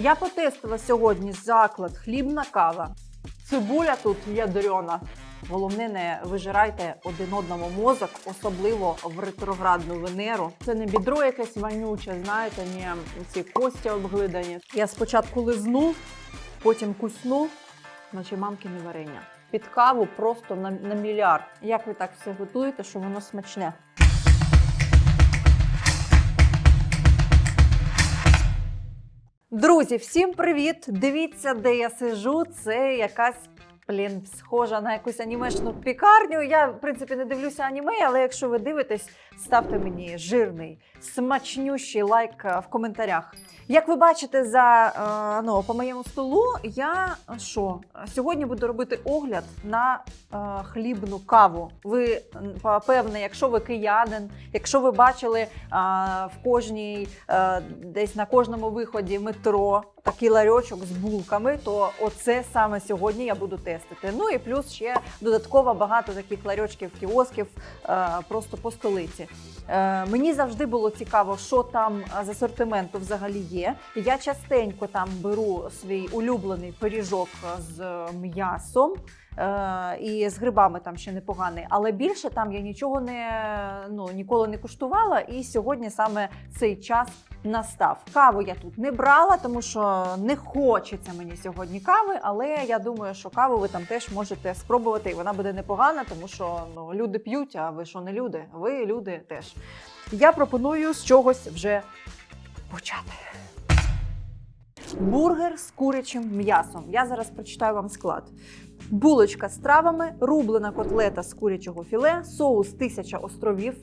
Я потестила сьогодні заклад хлібна кава. Цибуля тут ядрена. Головне, не вижирайте один одному мозок, особливо в ретроградну Венеру. Це не бідро якесь вонюче, знаєте, не ці кості обглидані. Я спочатку лизнув, потім куснув, наче мамкине варення. Під каву просто на, на мільярд. Як ви так все готуєте, що воно смачне? Друзі, всім привіт! Дивіться, де я сижу. Це якась. Блін, схожа на якусь анімешну пікарню. Я, в принципі, не дивлюся аніме, але якщо ви дивитесь, ставте мені жирний, смачнющий лайк е, в коментарях. Як ви бачите, за е, ну, по моєму столу, я е, що сьогодні буду робити огляд на хлібну каву. Ви певне, якщо ви киянин, якщо ви бачили в кожній десь на кожному виході метро такий ларьочок з булками, то оце саме сьогодні я буду тестити. Ну і плюс ще додатково багато таких ларьочків, кіосків е, просто по столиці. Е, мені завжди було цікаво, що там з асортименту взагалі є. Я частенько там беру свій улюблений пиріжок з м'ясом. Е, і з грибами там ще непоганий, але більше там я нічого не ну ніколи не куштувала. І сьогодні саме цей час настав. Каву я тут не брала, тому що не хочеться мені сьогодні кави. Але я думаю, що каву ви там теж можете спробувати, і вона буде непогана, тому що ну люди п'ють. А ви що не люди? Ви люди теж. Я пропоную з чогось вже почати. Бургер з курячим м'ясом. Я зараз прочитаю вам склад. Булочка з травами, рублена котлета з курячого філе, соус тисяча островів.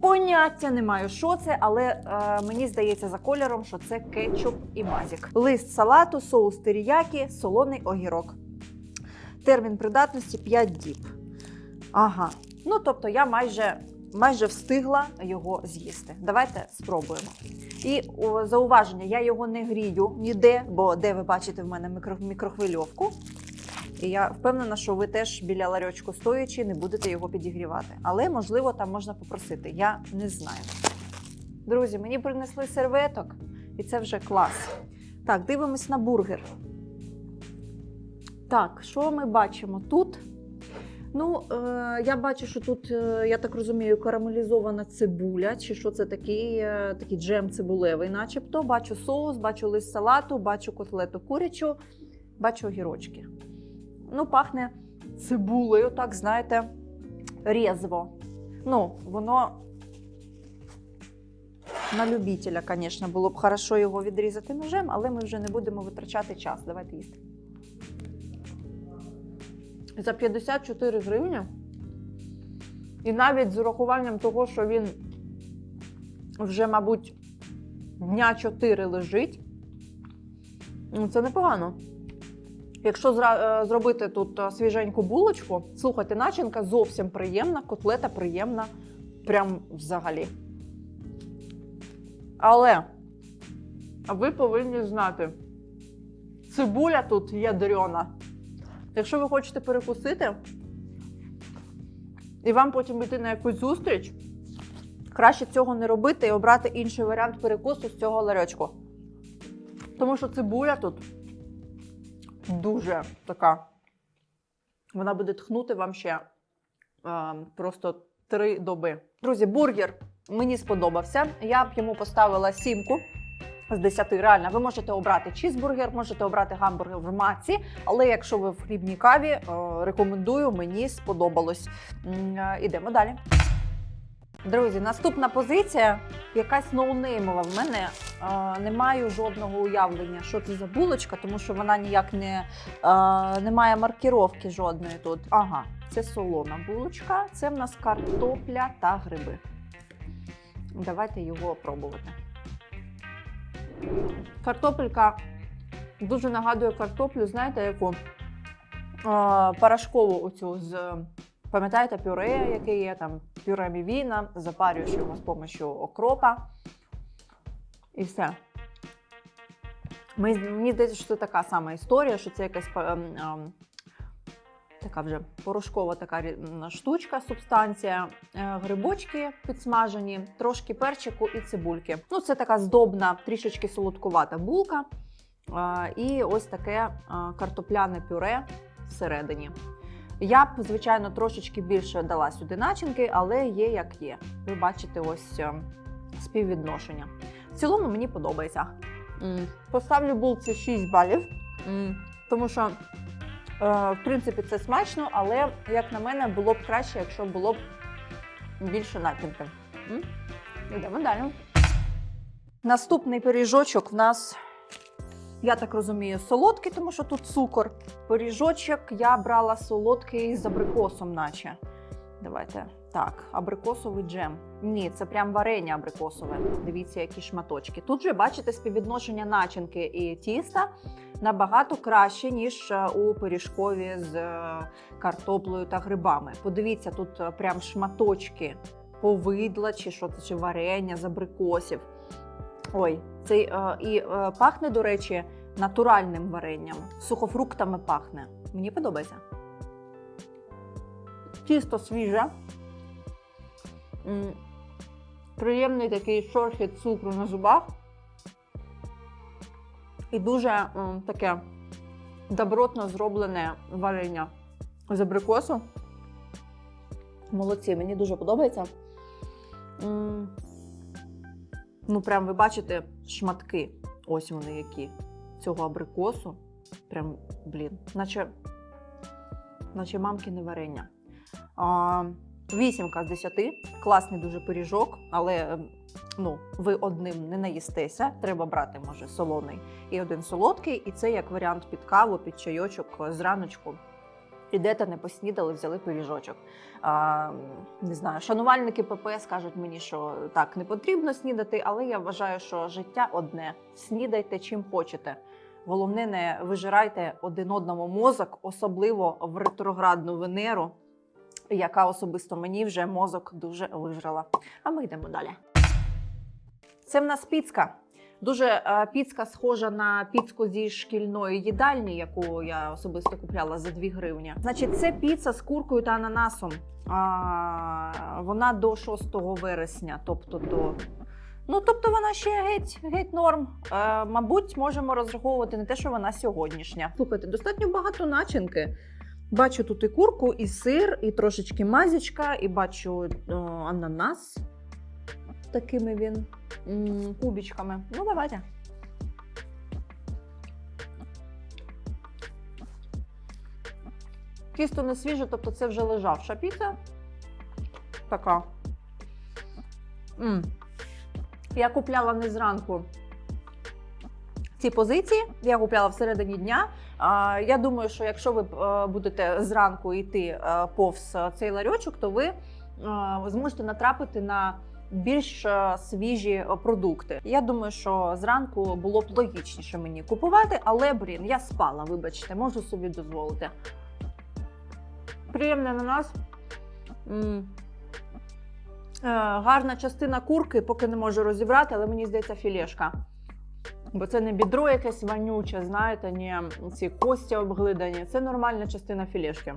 Поняття не маю, що це, але е, мені здається за кольором, що це кетчуп і базік. Лист салату, соус теріякі, солоний огірок. Термін придатності 5 діб. Ага. Ну тобто я майже, майже встигла його з'їсти. Давайте спробуємо. І о, зауваження, я його не грію ніде, бо де ви бачите в мене мікро, мікрохвильовку. І я впевнена, що ви теж біля ларьочку стоячи не будете його підігрівати. Але можливо там можна попросити. Я не знаю. Друзі, мені принесли серветок, і це вже клас. Так, дивимось на бургер. Так, що ми бачимо тут? Ну, е, я бачу, що тут, е, я так розумію, карамелізована цибуля, чи що це такий, е, такий джем цибулевий, начебто. Бачу соус, бачу лист салату, бачу котлету курячу, бачу огірочки. Ну, пахне цибулею, так, знаєте, різво. Ну, воно на любителя, звісно, було б хорошо його відрізати ножем, але ми вже не будемо витрачати час. Давайте їсти. За 54 гривні. І навіть з урахуванням того, що він вже, мабуть, дня 4 лежить, ну, це непогано. Якщо е, зробити тут е, свіженьку булочку, слухайте, начинка зовсім приємна, котлета приємна, прям взагалі. Але ви повинні знати, цибуля тут ядрена. Якщо ви хочете перекусити, і вам потім йти на якусь зустріч, краще цього не робити і обрати інший варіант перекусу з цього ларьочку. Тому що цибуля тут дуже така. Вона буде тхнути вам ще е, просто три доби. Друзі, бургер мені сподобався. Я б йому поставила сімку з 10. Реально, ви можете обрати чізбургер, можете обрати гамбургер в маці, але якщо ви в хлібній каві, е, рекомендую, мені сподобалось. Е, Ідемо далі. Друзі, наступна позиція якась ноунеймова. В мене е, не маю жодного уявлення, що це за булочка, тому що вона ніяк не, е, не має маркіровки жодної тут. Ага, це солона булочка, це в нас картопля та гриби. Давайте його пробувати. Картопелька дуже нагадує картоплю, знаєте, яку? Е, порошкову оцю з. Пам'ятаєте пюре, яке є там пюре мівіна, запарюєш його з допомогою окропа. І все. Мені здається, що це така сама історія, що це якась ем, ем, така вже порошкова така штучка, субстанція, Е, грибочки підсмажені, трошки перчику і цибульки. Ну, це така здобна, трішечки солодкувата булка. І ось таке картопляне пюре всередині. Я б, звичайно, трошечки більше дала сюди начинки, але є як є. Ви бачите ось е, співвідношення. В цілому мені подобається. Поставлю булці 6 балів, тому що, в принципі, це смачно, але, як на мене, було б краще, якщо було б більше начинки. Йдемо далі. Наступний пиріжочок в нас, я так розумію, солодкий, тому що тут цукор. Пиріжочок я брала солодкий з абрикосом, наче. Давайте. Так, абрикосовий джем. Ні, це прям варення абрикосове. Дивіться, які шматочки. Тут же бачите співвідношення начинки і тіста набагато краще, ніж е, у пиріжкові з е, картоплею та грибами. Подивіться, тут е, прям шматочки повидла, чи що це, чи варення з абрикосів. Ой, цей і пахне, до речі, натуральним варенням. Сухофруктами пахне. Мені подобається. Тісто свіже. Приємний такий шорхіт цукру на зубах. І дуже таке добротно зроблене варення з абрикосу. Молодці, мені дуже подобається. Ну, прям ви бачите шматки. Ось вони які. Цього абрикосу. Прям, блін, наче, наче мамкине варення. А, вісімка з десяти. Класний дуже пиріжок, але е, ну, ви одним не наїстеся. Треба брати, може, солоний і один солодкий. І це як варіант під каву, під чайочок е, зраночку. Ідете, не поснідали, взяли пиріжочок. А, не знаю, шанувальники ПП скажуть мені, що так не потрібно снідати, але я вважаю, що життя одне. Снідайте чим хочете. Головне, не вижирайте один одному мозок, особливо в ретроградну Венеру, яка особисто мені вже мозок дуже вижрала. А ми йдемо далі. Це в нас піцка. Дуже е, піцка схожа на піцку зі шкільної їдальні, яку я особисто купляла за 2 гривні. Значить, це піца з куркою та ананасом. А, вона до 6 вересня, тобто до. Ну, тобто вона ще геть, геть норм. Е, мабуть, можемо розраховувати на те, що вона сьогоднішня. Слухайте, достатньо багато начинки. Бачу тут і курку, і сир, і трошечки мазічка, і бачу о, ананас. Такими він м, кубічками. Ну, давайте. Тісто не свіже, тобто це вже лежавша піца. Така. М. Я купляла не зранку ці позиції. Я купляла всередині дня. Я думаю, що якщо ви е, будете зранку йти е, повз цей ларьочок, то ви е, зможете натрапити на більш свіжі продукти. Я думаю, що зранку було б логічніше мені купувати, але блін, я спала, вибачте, можу собі дозволити. Приємне на нас. Гарна частина курки, поки не можу розібрати, але мені здається філешка. Бо це не бідро якесь вонюче, знаєте, ні ці кості обглидані. Це нормальна частина філешки.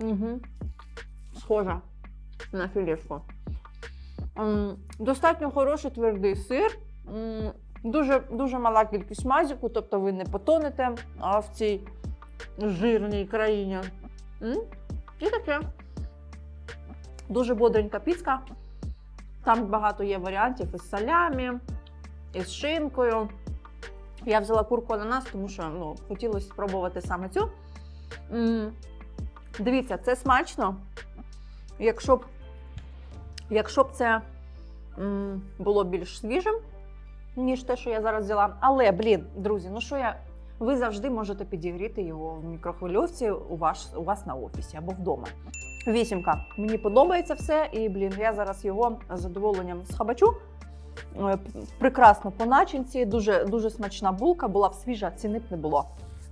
Угу. Схожа на філешку. Достатньо хороший твердий сир. Дуже, дуже мала кількість мазіку, тобто ви не потонете в цій жирній країні. І таке. Дуже бодренька піцка. Там багато є варіантів із салямі, із шинкою. Я взяла курку ананас, тому що ну, хотілося спробувати саме цю. Дивіться, це смачно. Якщо б, якщо б це було більш свіжим, ніж те, що я зараз взяла. Але, блін, друзі, ну що я. Ви завжди можете підігріти його в мікрохвильовці у, ваш, у вас на офісі або вдома. Вісімка. Мені подобається все, і блін, я зараз його з задоволенням схабачу. Е, Прекрасно по начинці, дуже, дуже смачна булка, була б свіжа, ціни б не було.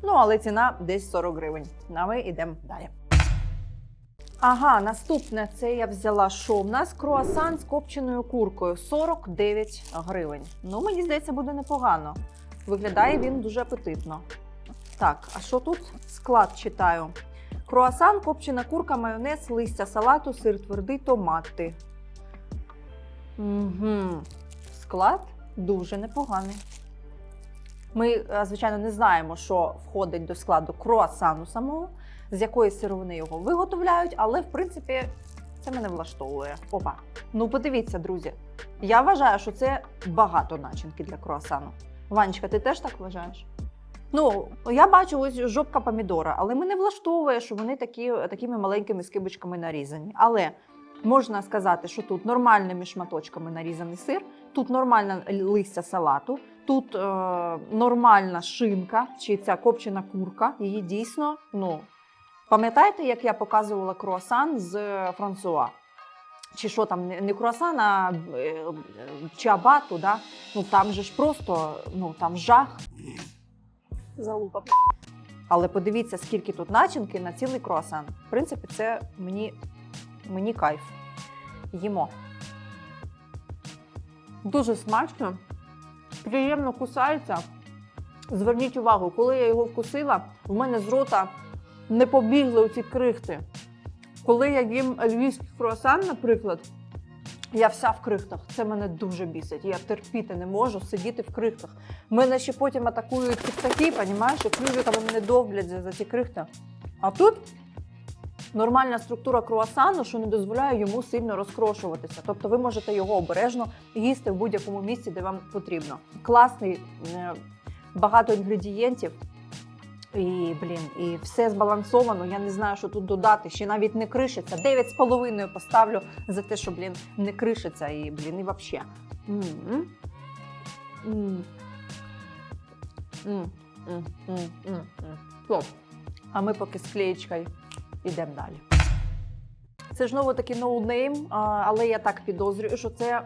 Ну, але ціна десь 40 гривень. А ми йдемо далі. Ага, наступне це я взяла що? У нас круасан з копченою куркою 49 гривень. Ну, мені здається, буде непогано. Виглядає він дуже апетитно. Так, а що тут? Склад читаю. Круасан, копчена курка, майонез, листя салату, сир твердий, томати. Угу. Склад дуже непоганий. Ми, е, звичайно, не знаємо, що входить до складу круасану самого, з якої сировини його виготовляють, але в принципі це мене влаштовує. Опа. Ну, подивіться, друзі. Я вважаю, що це багато начинки для круасану. Ванечка, ти теж так вважаєш? Ну, я бачу ось жопка помідора, але мене влаштовує, що вони такі, такими маленькими скибочками нарізані. Але можна сказати, що тут нормальними шматочками нарізаний сир, тут нормальне листя салату, тут е, нормальна шинка чи ця копчена курка. Її дійсно, ну, пам'ятаєте, як я показувала круасан з е, Франсуа? Чи що там, не круасан, а е, е, да? ну там же ж просто ну, там жах. Залупа. Але подивіться, скільки тут начинки на цілий круасан. В принципі, це мені, мені кайф. Їмо. Дуже смачно, приємно кусається. Зверніть увагу, коли я його вкусила, в мене з рота не побігли оці крихти. Коли я їм львівський круасан, наприклад, я вся в крихтах. Це мене дуже бісить. Я терпіти не можу сидіти в крихтах. Мене ще потім атакують птахи, понімаєш, і клювиками мене довблять за, за ці крихти. А тут нормальна структура круасану, що не дозволяє йому сильно розкрошуватися. Тобто ви можете його обережно їсти в будь-якому місці, де вам потрібно. Класний, е, багато інгредієнтів. І, блін, і все збалансовано. Я не знаю, що тут додати. Ще навіть не кришиться. 9,5 поставлю за те, що, блін, не кришиться. І, блін, і. М-м. М. М. М. А ми поки з клеєчкою йдемо далі. Це ж знову таки ноунейм, але я так підозрюю, що це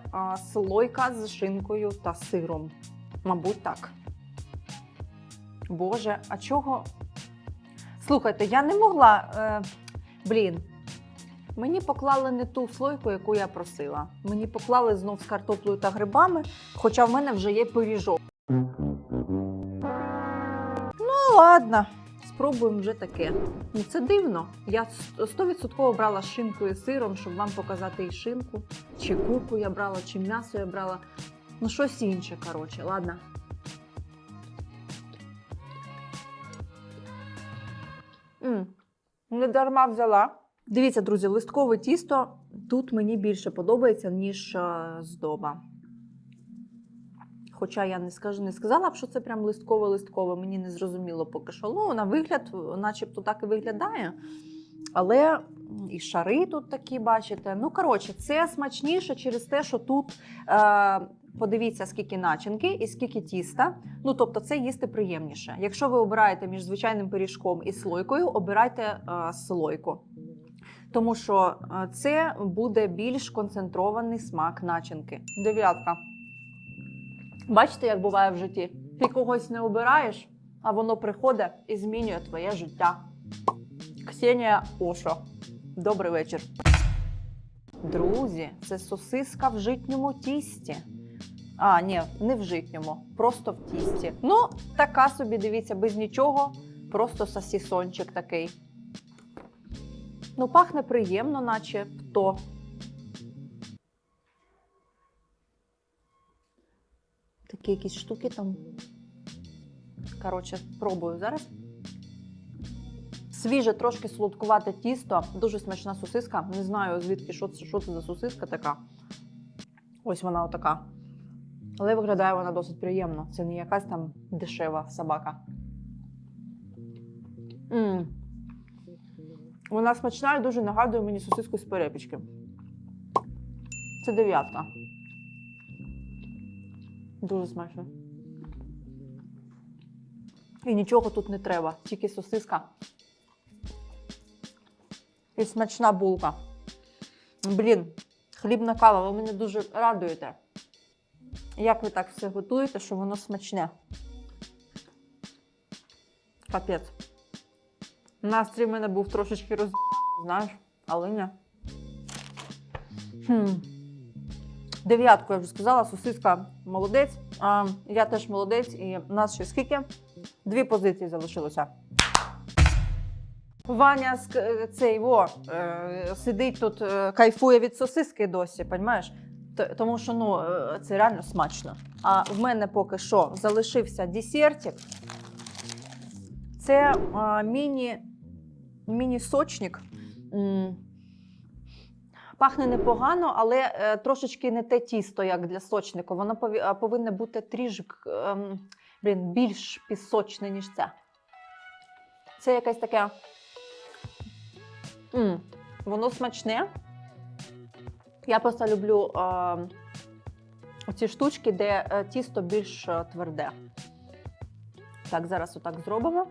слойка з шинкою та сиром. Мабуть, так. Боже, а чого? Слухайте, я не могла. Е, блін. Мені поклали не ту слойку, яку я просила. Мені поклали знов з картоплею та грибами, хоча в мене вже є пиріжок. Ну, ладно, спробуємо вже таке. Ну, це дивно. Я 100% брала з шинкою і сиром, щоб вам показати і шинку, чи курку я брала, чи м'ясо я брала. Ну, щось інше, коротше, ладно. М, Не дарма взяла. Дивіться, друзі, листкове тісто тут мені більше подобається, ніж е, здоба. Хоча я не скажу, не сказала б, що це прям листкове-листкове, мені не зрозуміло поки що. Ну, на вигляд, начебто так і виглядає. Але і шари тут такі, бачите. Ну, коротше, це смачніше через те, що тут е, подивіться, скільки начинки і скільки тіста. Ну, тобто, це їсти приємніше. Якщо ви обираєте між звичайним пиріжком і слойкою, обирайте е, слойку. Тому що е, це буде більш концентрований смак начинки. Дев'ятка. Бачите, як буває в житті? Ти когось не обираєш, а воно приходить і змінює твоє життя. Ксенія Ошо. Добрий вечір. Друзі, це сосиска в житньому тісті. А, ні, не в житньому, просто в тісті. Ну, така собі, дивіться, без нічого, просто сосісончик такий. Ну, пахне приємно, наче то. Такі якісь штуки там. Коротше, пробую зараз. Свіже, трошки солодкувате тісто, дуже смачна сосиска. Не знаю, звідки що це, що це за сосиска така. Ось вона отака. Але виглядає вона досить приємно. Це не якась там дешева собака. м Вона смачна і дуже нагадує мені сосиску з перепічки. Це дев'ятка. Дуже смачно. І нічого тут не треба, тільки сосиска. І смачна булка. Блін, хлібна кава, ви мене дуже радуєте. Як ви так все готуєте, що воно смачне? Капець. Настрій в мене був трошечки роз... знаєш, але ні. Хм. Дев'ятку я вже сказала, сосиска молодець. А, я теж молодець, і нас ще скільки? Дві позиції залишилося. Ваня ск- цей во, е, сидить тут, е, кайфує від сосиски досі, розумієш? Тому що ну, е, це реально смачно. А в мене поки що залишився десертик. Це а, міні, міні-сочник. М, Пахне непогано, але е, трошечки не те тісто, як для сочнику. Воно повинно бути трішки ем, блін, більш пісочне, ніж це. Це якесь таке. М, воно смачне. Я просто люблю е, ці штучки, де е, тісто більш е, тверде. Так, зараз отак зробимо.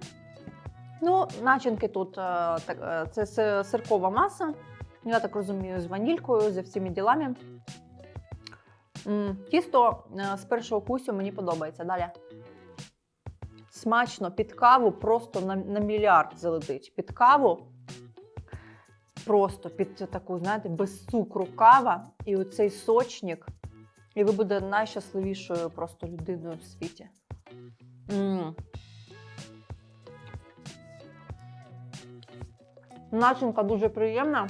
Ну, начинки тут е, це сиркова маса. Я так розумію, з ванількою, зі всіми ділами. Тісто з першого кусю мені подобається. Далі. Смачно під каву просто на, на мільярд залетить. Під каву просто під таку, знаєте, без цукру кава і оцей сочник. І ви будете найщасливішою просто людиною в світі. М. Начинка дуже приємна.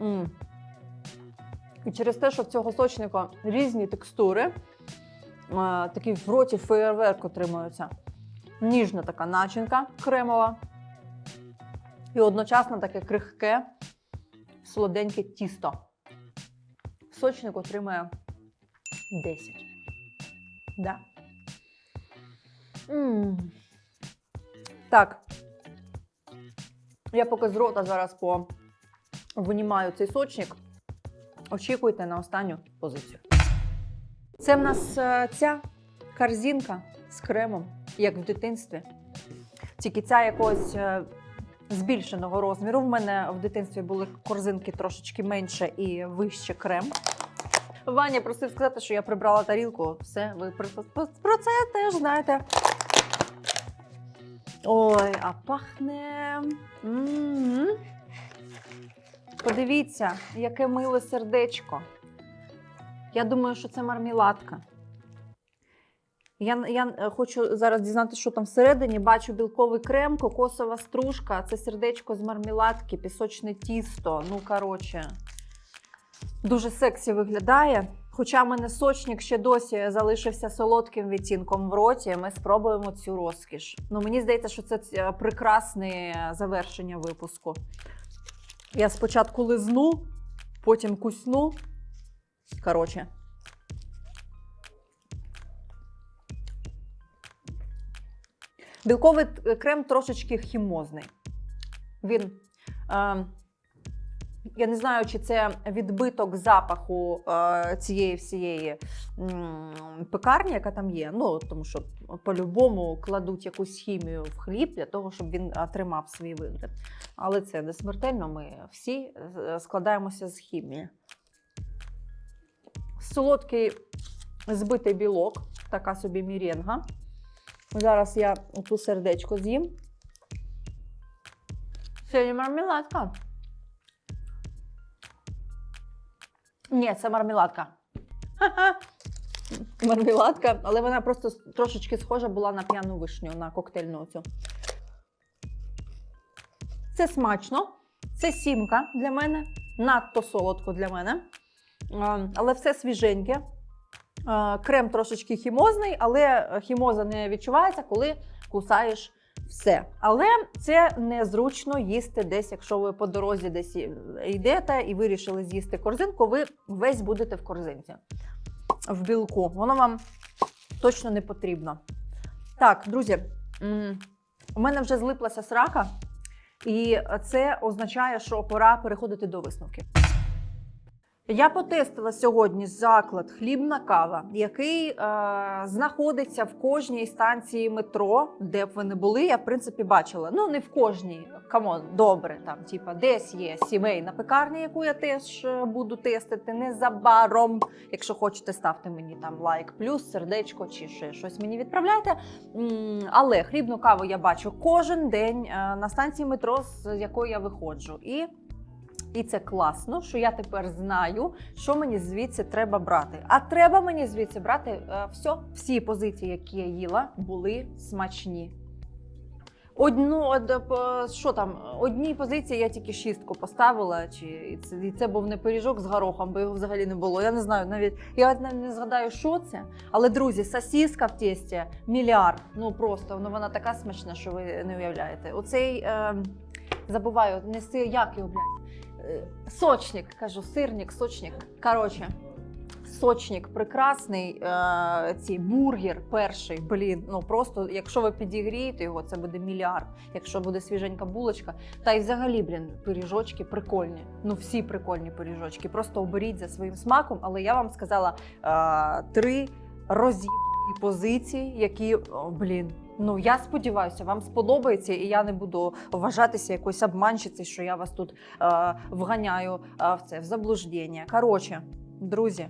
М. І через те, що в цього сочника різні текстури, е, такий в роті феєрверк отримується. Ніжна така начинка кремова. І одночасно таке крихке, солоденьке тісто. Сочник отримує 10. Да. м Так. Я поки з рота зараз по винімаю цей сочник. Очікуйте на останню позицію. Це в нас е, ця корзинка з кремом, як в дитинстві. Тільки ця якогось е, збільшеного розміру. В мене в дитинстві були корзинки трошечки менше і вище крем. Ваня просив сказати, що я прибрала тарілку. Все, ви про, про- це теж знаєте. Ой, а пахне. М. Подивіться, яке миле сердечко. Я думаю, що це мармеладка. Я, я е, хочу зараз дізнатися, що там всередині. Бачу білковий крем, кокосова стружка, це сердечко з мармеладки, пісочне тісто. Ну, коротше, дуже сексі виглядає. Хоча в мене сочник ще досі залишився солодким відтінком в роті, ми спробуємо цю розкіш. Ну, мені здається, що це прекрасне завершення випуску. Я спочатку лизну, потім кусну. Коротше. Білковий крем трошечки хімозний. Він, е, я не знаю, чи це відбиток запаху е, цієї всієї м, пекарні, яка там є. Ну, тому що по-любому кладуть якусь хімію в хліб для того, щоб він е, тримав свій вигляд. Але це не смертельно. Ми всі е, складаємося з хімії. Солодкий збитий білок, така собі міренга. Зараз я ту сердечко з'їм. Це не мармеладка. Ні, це мармеладка. Мармеладка, але вона просто трошечки схожа була на п'яну вишню, на коктейльну цю. Це смачно. Це сімка для мене. Надто солодко для мене. Але все свіженьке. Крем трошечки хімозний, але хімоза не відчувається, коли кусаєш все. Але це незручно їсти десь, якщо ви по дорозі десь йдете і вирішили з'їсти корзинку, ви весь будете в корзинці в білку. Воно вам точно не потрібно. Так, друзі, у мене вже злиплася срака, і це означає, що пора переходити до висновків. Я потестила сьогодні заклад хлібна кава, який е, знаходиться в кожній станції метро, де б ви не були. Я в принципі бачила. Ну не в кожній, камон, добре. Там, типа, десь є сімейна пекарня, яку я теж е, буду тестити незабаром. Якщо хочете, ставте мені там лайк, плюс, сердечко чи ще щось мені відправляйте. Але хлібну каву я бачу кожен день е, на станції метро, з якої я виходжу. І і це класно, що я тепер знаю, що мені звідси треба брати. А треба мені звідси брати е, все. Всі позиції, які я їла, були смачні. Одну, що там, одній позиції я тільки шістку поставила, чи і це, і це був не пиріжок з горохом, бо його взагалі не було. Я не знаю навіть. Я навіть не згадаю, що це. Але друзі, сосіска в тісті мільярд. Ну просто ну вона така смачна, що ви не уявляєте. Оцей е, забуваю, не сир, як його блядь. Е, Сочник, кажу, сирник, сочник. Коротше, сочник прекрасний. Е, ці бургер перший. Блін, ну просто якщо ви підігрієте його, це буде мільярд. Якщо буде свіженька булочка, та й взагалі, блін, пиріжочки прикольні. Ну всі прикольні пиріжочки. Просто оберіть за своїм смаком. Але я вам сказала е, три розібні позиції, які о, блін. Ну я сподіваюся, вам сподобається, і я не буду вважатися якоюсь обманщицею, що я вас тут е, вганяю е, в це в заблуждення. Коротше, друзі,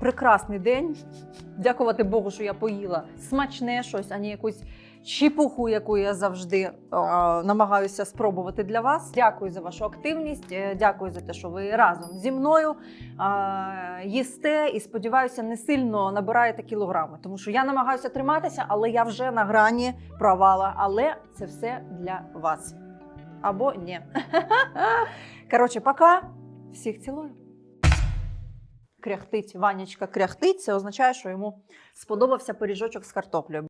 прекрасний день. Дякувати Богу, що я поїла смачне щось, а не якусь чіпуху, яку я завжди намагаюся спробувати для вас. Дякую за вашу активність. е, Дякую за те, що ви разом зі мною їсте і сподіваюся, не сильно набираєте кілограми, тому що я намагаюся триматися, але я вже на грані провала. Але це все для вас. Або ні. Коротше, пока. Всіх цілую. Кряхтить, Ванечка кряхтить, це означає, що йому сподобався пиріжочок з картоплею.